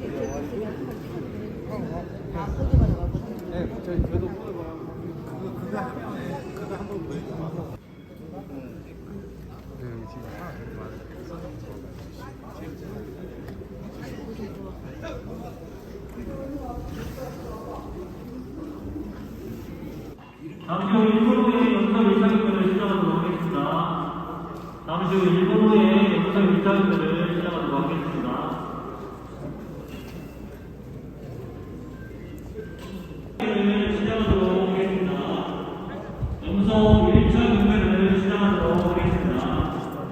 네, 저희 그래도 그거 그거 한- 그거 한번 보여주고. 그 지금 하나 되게 많아요. 잠시 후 1분 후에 영상 일상인들을 시작하도록 하겠습니다. 잠시 후 1분 후에 영상 일상인들을 시작하도록 하겠습니다. 을 시작하도록 하겠습니다. 영상 1차 경매를 시작하도록 하겠습니다.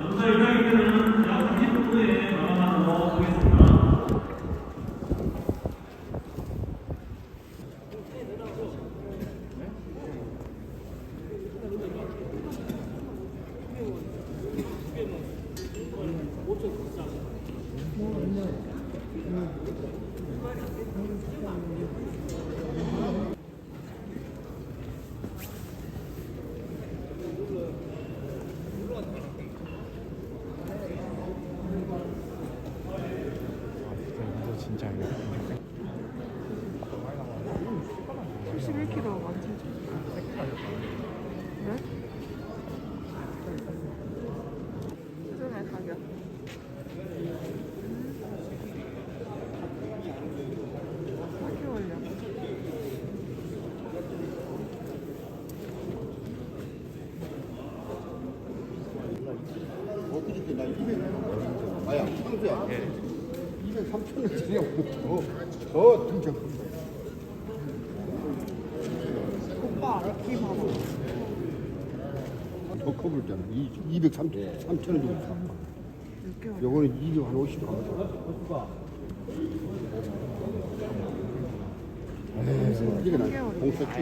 영상 일상인들은 약 30분 후에 마감하도록 하겠습니다. 이거 진짜 이거. 11kg 완전 네? 수준의 가격 이렇게 올려 어떻게 돼? 나 200, 아야, 상수야. 200, 3천 원짜리야. 더, 더 등장. 오빠 키 봐봐 더 커보잖아. 200, 3천, 3천 원 정도. 요거는 200, 한 50. 원. 에이, 이게 나 공석지.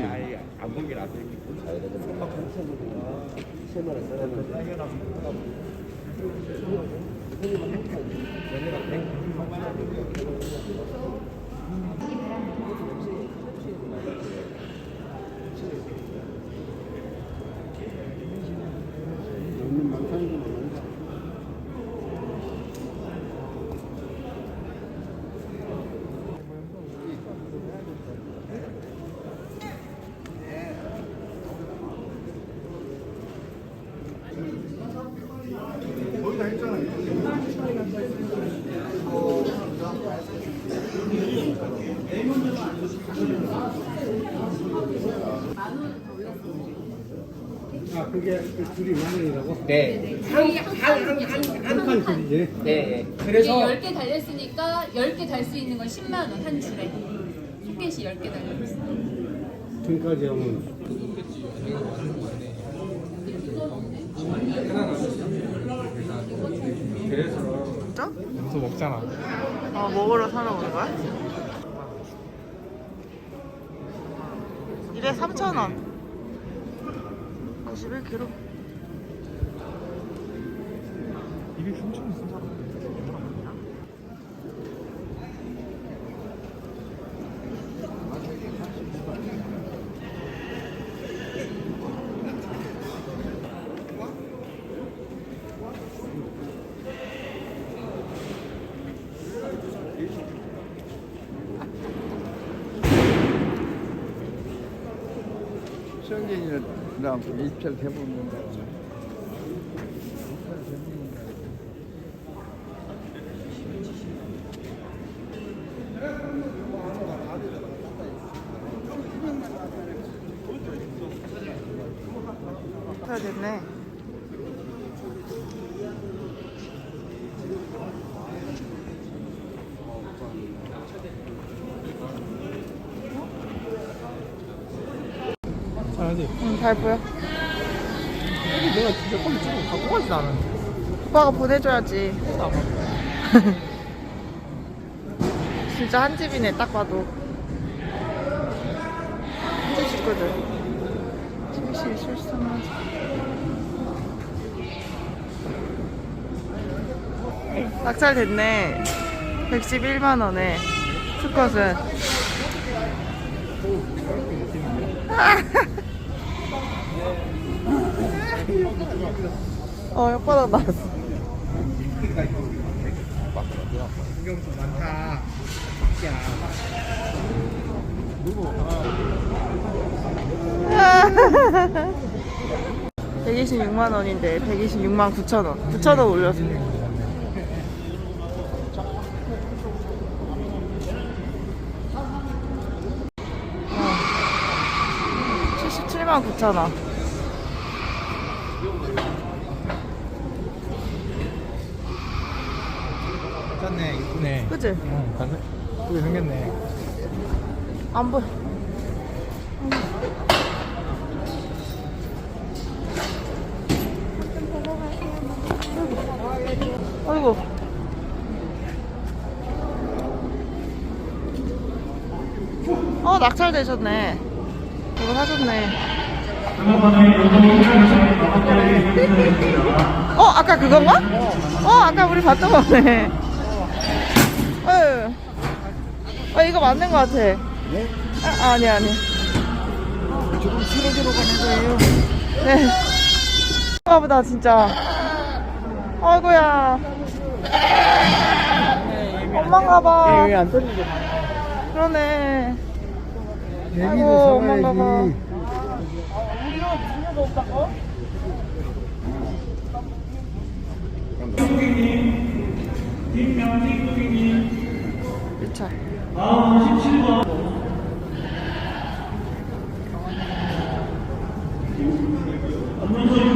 없는 만상이구만. 네. 한칸 줄이지. 네. 그래서 그래서 10개 달렸으니까 10개 달 수 있는 건 10만 원 한 줄에. 티켓이 10개 달렸어. 지금까지 하면 진짜? 여기서 먹잖아. 아 먹으러 사러 온 거야? 이래 3,000원 51kg 203천 원 쓴다. 수영 진이랑 입찰 해보는다. 잘 됐네 잘하지. 응, 잘 보여. 여기 내가 진짜 빨리 찍어 갖고 가지도 않았는데. 오빠가 보내줘야지. 진짜 안 먹어. 진짜 한 집이네 딱 봐도. 한집 식구들. 김씨 실수하지 낙찰 됐네. 111만 원에 수컷은 어 혓바닥 나왔어. 신경 좀 많다. (126만 원인데) (126만 9천 원) (9천 원) 올렸어 (77만 9천 원) 괜찮네 이쁘네 그치? 응 반사 그게 생겼네 안 보여. 아이고. 어, 낙찰되셨네. 이거 사셨네. 어, 아까 그건가? 어, 아까 우리 봤던 거네. 어, 어, 이거 맞는 거 같아. 아, 아니, 아니. 지금 쓰레기로 가는 거예요. 네. 아보다 진짜. 아이고야. 엄마인가 봐. 왜안 떨리게 그러네. 아이고, 엄마인가 봐. 사가야 지. 유찰. 다음 17번. 안문서 65kg.